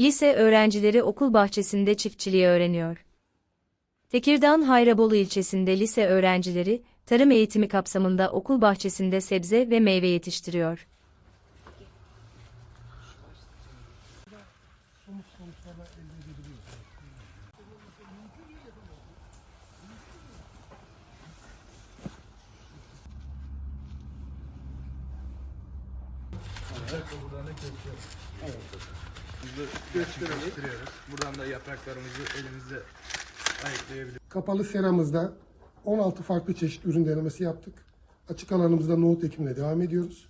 Lise öğrencileri okul bahçesinde çiftçiliği öğreniyor. Tekirdağ Hayrabolu ilçesinde lise öğrencileri, tarım eğitimi kapsamında okul bahçesinde sebze ve meyve yetiştiriyor. Gösteriyoruz. Buradan da yapraklarımızı elimizde ayıklayabiliyoruz. Kapalı seramızda 16 farklı çeşit ürün denemesi yaptık. Açık alanımızda nohut ekimine devam ediyoruz.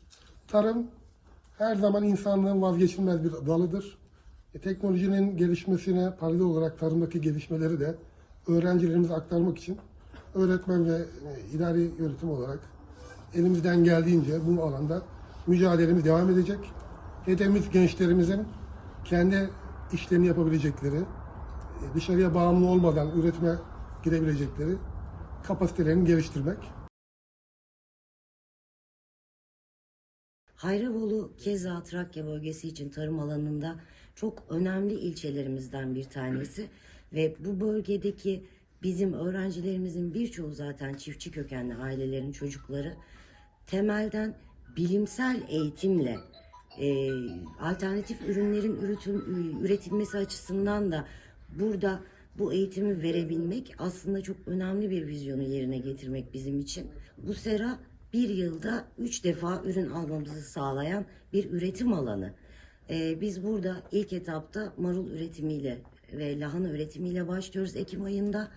Tarım her zaman insanlığın vazgeçilmez bir dalıdır. E, teknolojinin gelişmesine paralel olarak tarımdaki gelişmeleri de öğrencilerimize aktarmak için öğretmen ve e, idari yönetim olarak elimizden geldiğince bu alanda mücadelemiz devam edecek. Hedefimiz gençlerimizin kendi işlerini yapabilecekleri, e, dışarıya bağımlı olmadan üretime girebilecekleri kapasitelerini geliştirmek. Hayrabolu keza Trakya bölgesi için tarım alanında çok önemli ilçelerimizden bir tanesi ve bu bölgedeki bizim öğrencilerimizin birçoğu zaten çiftçi kökenli ailelerin çocukları temelden bilimsel eğitimle e, alternatif ürünlerin üretim, üretilmesi açısından da burada bu eğitimi verebilmek aslında çok önemli bir vizyonu yerine getirmek bizim için. Bu sera bir yılda üç defa ürün almamızı sağlayan bir üretim alanı. Ee, biz burada ilk etapta marul üretimiyle ve lahana üretimiyle başlıyoruz Ekim ayında.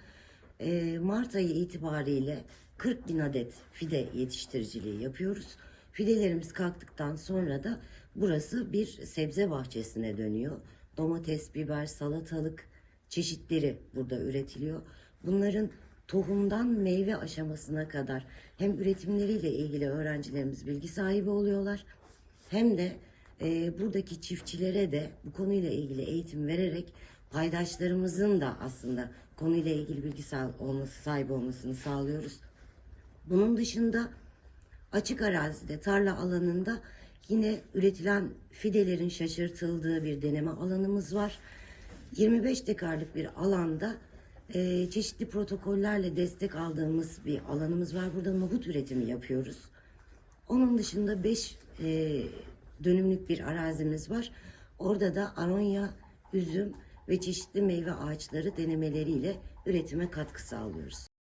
Ee, Mart ayı itibariyle 40 bin adet fide yetiştiriciliği yapıyoruz. Fidelerimiz kalktıktan sonra da burası bir sebze bahçesine dönüyor. Domates, biber, salatalık çeşitleri burada üretiliyor. Bunların tohumdan meyve aşamasına kadar hem üretimleriyle ilgili öğrencilerimiz bilgi sahibi oluyorlar hem de e, buradaki çiftçilere de bu konuyla ilgili eğitim vererek paydaşlarımızın da aslında konuyla ilgili bilgi sah- olması, sahibi olmasını sağlıyoruz. Bunun dışında açık arazide, tarla alanında yine üretilen fidelerin şaşırtıldığı bir deneme alanımız var. 25 dekarlık bir alanda e, çeşitli protokollerle destek aldığımız bir alanımız var. Burada nohut üretimi yapıyoruz. Onun dışında 5 dönümlük bir arazimiz var. Orada da aronya, üzüm ve çeşitli meyve ağaçları denemeleriyle üretime katkı sağlıyoruz.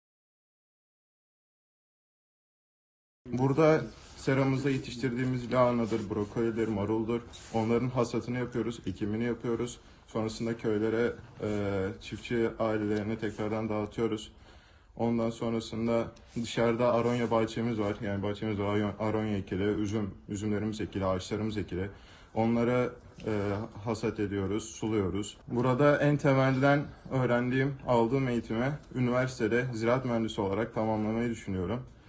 Burada seramızda yetiştirdiğimiz lahanadır, brokolidir, maruldur. Onların hasatını yapıyoruz, ekimini yapıyoruz. Sonrasında köylere, e, çiftçi ailelerine tekrardan dağıtıyoruz. Ondan sonrasında dışarıda aronya bahçemiz var. Yani bahçemiz var, aronya- ekili, üzüm, üzümlerimiz ekili, ağaçlarımız ekili. Onları e, hasat ediyoruz, suluyoruz. Burada en temelden öğrendiğim, aldığım eğitimi üniversitede ziraat mühendisi olarak tamamlamayı düşünüyorum.